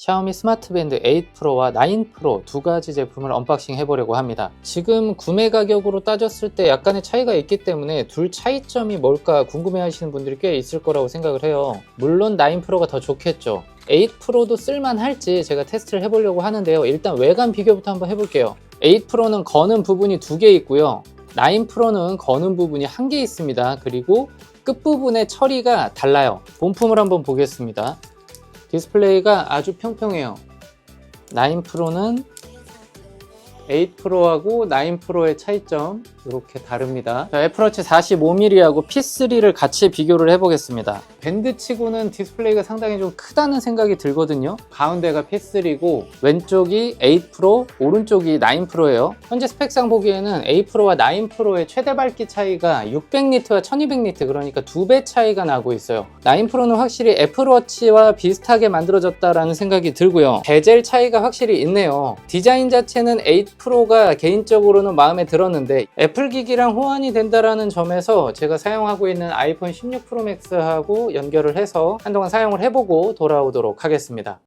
샤오미 스마트 밴드 8 프로와 9 프로 두 가지 제품을 언박싱 해보려고 합니다. 지금 구매 가격으로 따졌을 때 약간의 차이가 있기 때문에 둘 차이점이 뭘까 궁금해 하시는 분들이 꽤 있을 거라고 생각을 해요. 물론 9 프로가 더 좋겠죠. 8 프로도 쓸만할지 제가 테스트를 해보려고 하는데요. 일단 외관 비교부터 한번 해볼게요. 8 프로는 거는 부분이 두 개 있고요. 9 프로는 거는 부분이 한 개 있습니다. 그리고 끝부분의 처리가 달라요. 본품을 한번 보겠습니다. 디스플레이가 아주 평평해요. 9 프로는 8 프로하고 9 프로의 차이점 이렇게 다릅니다. 자, 애플워치 45mm하고 P3를 같이 비교를 해보겠습니다. 밴드 치고는 디스플레이가 상당히 좀 크다는 생각이 들거든요. 가운데가 P3고 왼쪽이 8 프로, 오른쪽이 9 프로예요. 현재 스펙상 보기에는 8 프로와 9 프로의 최대 밝기 차이가 600니트와 1200니트 그러니까 두 배 차이가 나고 있어요. 9 프로는 확실히 애플워치와 비슷하게 만들어졌다라는 생각이 들고요. 베젤 차이가 확실히 있네요. 디자인 자체는 8 프로가 개인적으로는 마음에 들었는데 애플 기기랑 호환이 된다라는 점에서 제가 사용하고 있는 아이폰 16 프로 맥스하고 연결을 해서 한동안 사용을 해보고 돌아오도록 하겠습니다.